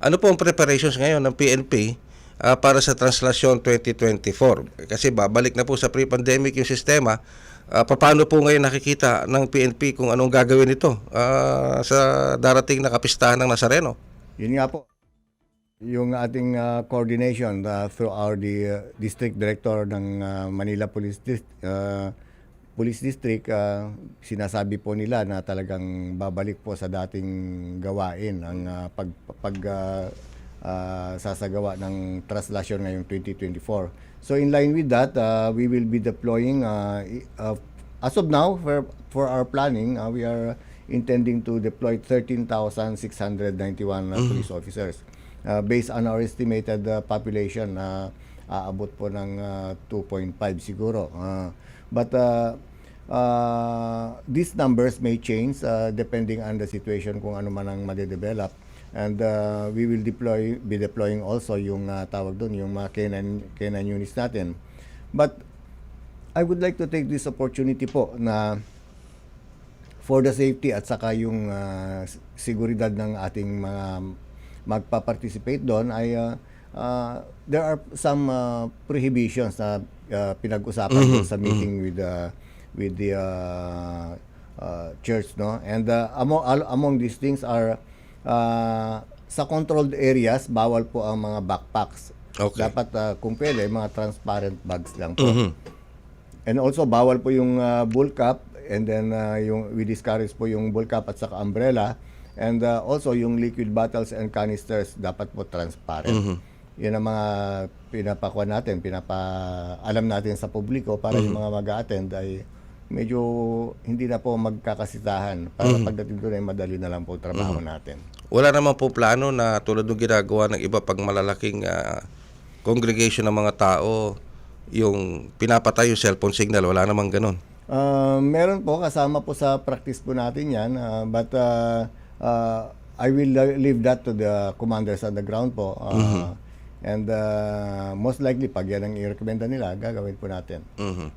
Ano po ang preparations ngayon ng PNP ah, para sa Translasyon 2024? Kasi babalik na po sa pre-pandemic yung sistema. Ah, paano po ngayon nakikita ng PNP kung anong gagawin nito ah, sa darating na kapistahan ng Nazareno? Yun nga po. Yung ating uh, coordination uh, through our the, uh, district director ng uh, Manila Police Dis- uh, Police District, uh, sinasabi po nila na talagang babalik po sa dating gawain ang uh, pag, pag uh, uh, sasagawa ng translasyon ngayong 2024. So in line with that, uh, we will be deploying uh, uh, as of now for for our planning, uh, we are intending to deploy 13,691 uh, police officers. Uh, based on our estimated uh, population na aabot po ng uh, 2.5 siguro. Uh, but uh, uh, these numbers may change uh, depending on the situation kung ano man ang madedevelop. And uh, we will deploy be deploying also yung uh, tawag doon yung mga K9 K9 units natin. But I would like to take this opportunity po na for the safety at saka yung uh, seguridad ng ating mga magpa-participate doon ay uh, uh, there are some uh, prohibitions na uh, pinag-usapan doon sa meeting with the with the uh, uh, church no? And uh, among among these things are uh, sa controlled areas bawal po ang mga backpacks. Okay. dapat uh, kung pwede mga transparent bags lang po. And also bawal po yung uh, bull cap and then uh, yung we discourage po yung bull cap at saka umbrella. And uh, also yung liquid bottles and canisters dapat po transparent. Yun ang mga pinapakuha natin, pinapa alam natin sa publiko para yung mga mag-attend ay medyo hindi na po magkakasitahan. Para pagdating doon ay madali na lang po trabaho natin. Wala naman po plano na tulad ng ginagawa ng iba pag malalaking ah, congregation ng mga tao, yung pinapatay yung cellphone signal, wala namang ganun. Uh, meron po kasama po sa practice po natin yan uh, but uh, uh, I will leave that to the commanders on the ground po. Uh, and uh, most likely pag yan ang i-recommenda nila gagawin po natin Mhm.